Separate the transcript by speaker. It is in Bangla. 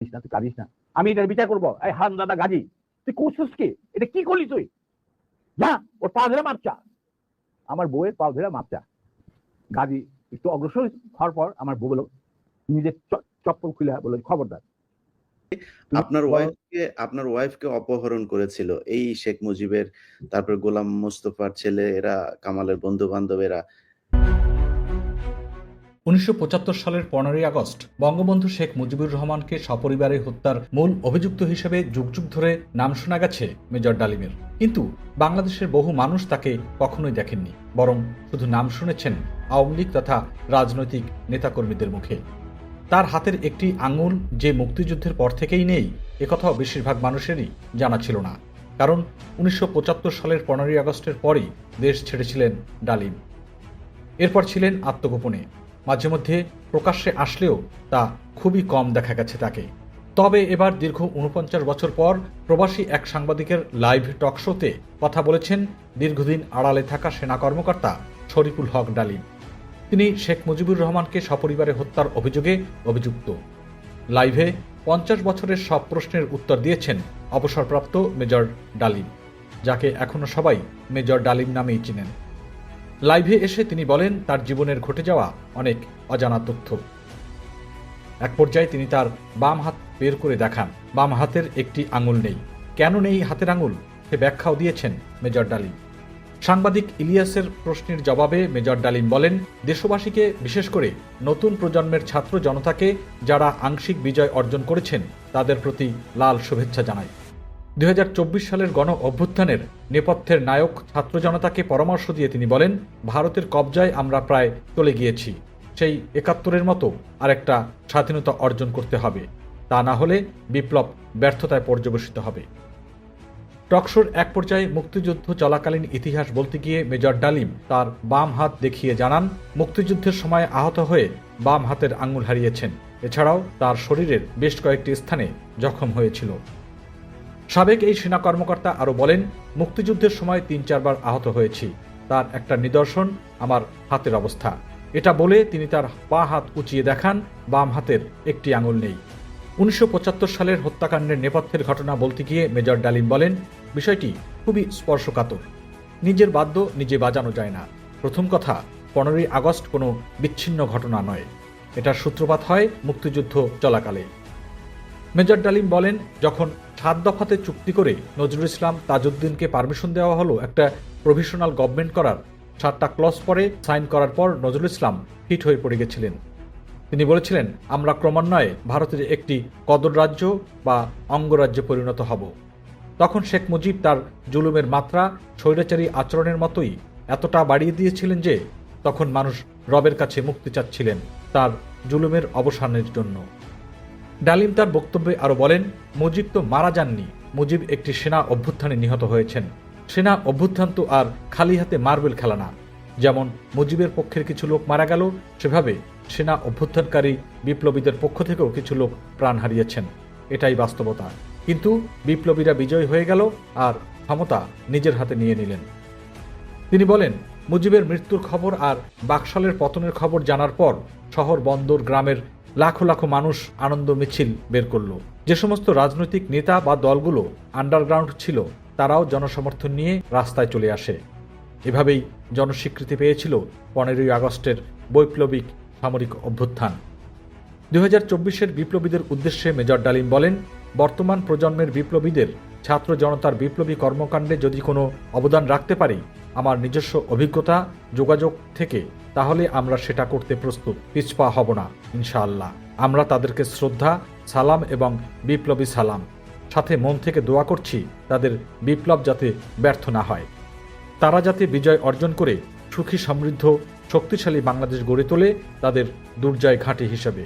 Speaker 1: পারিস না তুই পারিস না। আমি এটার বিচার করব। এই হান দাদা গাজী তুই করছিস কি? এটা কি করলি তুই? যা ওর পা ধরে মাপচা। আমার বউয়ের পা ধরে মাপচা। গাজী একটু অগ্রসর হওয়ার পর আমার বউ বলো নিজের চপ্পল খুলে বলো খবরদার।
Speaker 2: আপনার ওয়াইফকে আপনার ওয়াইফকে অপহরণ করেছিল। এই শেখ মুজিবের তারপর গোলাম মোস্তফার ছেলে এরা কামালের বন্ধু বান্ধবেরা
Speaker 3: উনিশশো পঁচাত্তর সালের পনেরোই আগস্ট বঙ্গবন্ধু শেখ মুজিবুর রহমানকে সপরিবারে হত্যার মূল অভিযুক্ত হিসেবে যুগ যুগ ধরে নাম শোনা গেছে মেজর ডালিমের। কিন্তু বাংলাদেশের বহু মানুষ তাকে কখনোই দেখেননি, বরং শুধু নাম শুনেছেন আওয়ামী লীগ তথা রাজনৈতিক নেতাকর্মীদের মুখে। তার হাতের একটি আঙুল যে মুক্তিযুদ্ধের পর থেকেই নেই একথাও বেশিরভাগ মানুষেরই জানা ছিল না। কারণ উনিশশো পঁচাত্তর সালের পনেরোই আগস্টের পরই দেশ ছেড়েছিলেন ডালিম। এরপর ছিলেন আত্মগোপনে। মাঝে মধ্যে প্রকাশ্যে আসলেও তা খুবই কম দেখা গেছে তাকে। তবে এবার দীর্ঘ উনপঞ্চাশ বছর পর প্রবাসী এক সাংবাদিকের লাইভ টক শোতে কথা বলেছেন দীর্ঘদিন আড়ালে থাকা সেনা কর্মকর্তা শরীফুল হক ডালিম। তিনি শেখ মুজিবুর রহমানকে সপরিবারে হত্যার অভিযোগে অভিযুক্ত। লাইভে পঞ্চাশ বছরের সব প্রশ্নের উত্তর দিয়েছেন অবসরপ্রাপ্ত মেজর ডালিম, যাকে এখনও সবাই মেজর ডালিম নামেই চিনেন। লাইভে এসে তিনি বলেন, তার জীবনের ঘটে যাওয়া অনেক অজানা তথ্য। এক পর্যায়ে তিনি তার বাম হাত বের করে দেখান। বাম হাতের একটি আঙুল নেই। কেন নেই হাতের আঙুল? সে ব্যাখ্যাও দিয়েছেন মেজর ডালিম। সাংবাদিক ইলিয়াসের প্রশ্নের জবাবে মেজর ডালিম বলেন, দেশবাসীকে বিশেষ করে নতুন প্রজন্মের ছাত্র জনতাকে যারা আংশিক বিজয় অর্জন করেছেন, তাদের প্রতি লাল শুভেচ্ছা জানাই। দুই হাজার চব্বিশ সালের গণ অভ্যুত্থানের নেপথ্যের নায়ক ছাত্র জনতাকে পরামর্শ দিয়ে তিনি বলেন, ভারতের কবজায় আমরা প্রায় চলে গিয়েছি। সেই একাত্তরের মতো আরেকটা স্বাধীনতা অর্জন করতে হবে। তা না হলে বিপ্লব ব্যর্থতায় পর্যবেসিত হবে। টকশোর এক পর্যায়ে মুক্তিযুদ্ধ চলাকালীন ইতিহাস বলতে গিয়ে মেজর ডালিম তার বাম হাত দেখিয়ে জানান, মুক্তিযুদ্ধের সময় আহত হয়ে বাম হাতের আঙুল হারিয়েছেন। এছাড়াও তার শরীরের বেশ কয়েকটি স্থানে জখম হয়েছিল। সাবেক এই সেনা কর্মকর্তা আরও বলেন, মুক্তিযুদ্ধের সময় তিন চারবার আহত হয়েছি। তার একটা নিদর্শন আমার হাতের অবস্থা। এটা বলে তিনি তার পা হাত উঁচিয়ে দেখান, বাম হাতের একটি আঙুল নেই। উনিশশো পঁচাত্তর সালের হত্যাকাণ্ডের নেপথ্যের ঘটনা বলতে গিয়ে মেজর ডালিম বলেন, বিষয়টি খুবই স্পর্শকাতর। নিজের বাদ্য নিজে বাজানো যায় না। প্রথম কথা, পনেরোই আগস্ট কোনো বিচ্ছিন্ন ঘটনা নয়। এটার সূত্রপাত হয় মুক্তিযুদ্ধ চলাকালে। মেজর ডালিম বলেন, যখন সাত দফাতে চুক্তি করে নজরুল ইসলাম তাজউদ্দিনকে পারমিশন দেওয়া হলো, একটা প্রভিশনাল গভর্নমেন্ট করার সাতটা ক্লস পরে সাইন করার পর নজরুল ইসলাম হিট হয়ে পড়ে গেছিলেন। তিনি বলেছিলেন, আমরা ক্রমান্বয়ে ভারতের একটি কদর রাজ্য বা অঙ্গরাজ্যে পরিণত হব। তখন শেখ মুজিব তার জুলুমের মাত্রা স্বৈরাচারী আচরণের মতোই এতটা বাড়িয়ে দিয়েছিলেন যে, তখন মানুষ রবের কাছে মুক্তি চাচ্ছিলেন তার জুলুমের অবসানের জন্য। ডালিম তার বক্তব্যে আরও বলেন মুজিব তো মারা যাননি। মুজিব একটি সেনা অভ্যুত্থানে নিহত হয়েছেন। সেনা অভ্যুত্থান তো আর খালি হাতে মার্বেল খেলা না। যেমন মুজিবের পক্ষের কিছু লোক মারা গেল, সেভাবে সেনা অভ্যুত্থানকারী বিপ্লবীদের পক্ষ থেকেও কিছু লোক প্রাণ হারিয়েছেন। এটাই বাস্তবতা। কিন্তু বিপ্লবীরা বিজয় হয়ে গেল আর ক্ষমতা নিজের হাতে নিয়ে নিলেন। তিনি বলেন, মুজিবের মৃত্যুর খবর আর বাকশালের পতনের খবর জানার পর শহর বন্দর গ্রামের লাখো লাখো মানুষ আনন্দ মিছিল বের করল। যে সমস্ত রাজনৈতিক নেতা বা দলগুলো আন্ডারগ্রাউন্ড ছিল, তারাও জনসমর্থন নিয়ে রাস্তায় চলে আসে। এভাবেই জনস্বীকৃতি পেয়েছিল পনেরোই আগস্টের বৈপ্লবিক সামরিক অভ্যুত্থান। দুই হাজার চব্বিশের বিপ্লবীদের উদ্দেশ্যে মেজর ডালিম বলেন, বর্তমান প্রজন্মের বিপ্লবীদের ছাত্র জনতার বিপ্লবী কর্মকাণ্ডে যদি কোনো অবদান রাখতে পারি, আমার নিজস্ব অভিজ্ঞতা, যোগাযোগ থেকে তাহলে আমরা সেটা করতে প্রস্তুত। পিছপা হব না, ইনশাআল্লাহ। আমরা তাদেরকে শ্রদ্ধা, সালাম এবং বিপ্লবী সালাম। সাথে মন থেকে দোয়া করছি, তাদের বিপ্লব যাতে ব্যর্থ না হয়। তারা যাতে বিজয় অর্জন করে, সুখী সমৃদ্ধ, শক্তিশালী বাংলাদেশ গড়ে তোলে, তাদের দুর্জয় ঘাঁটি হিসেবে।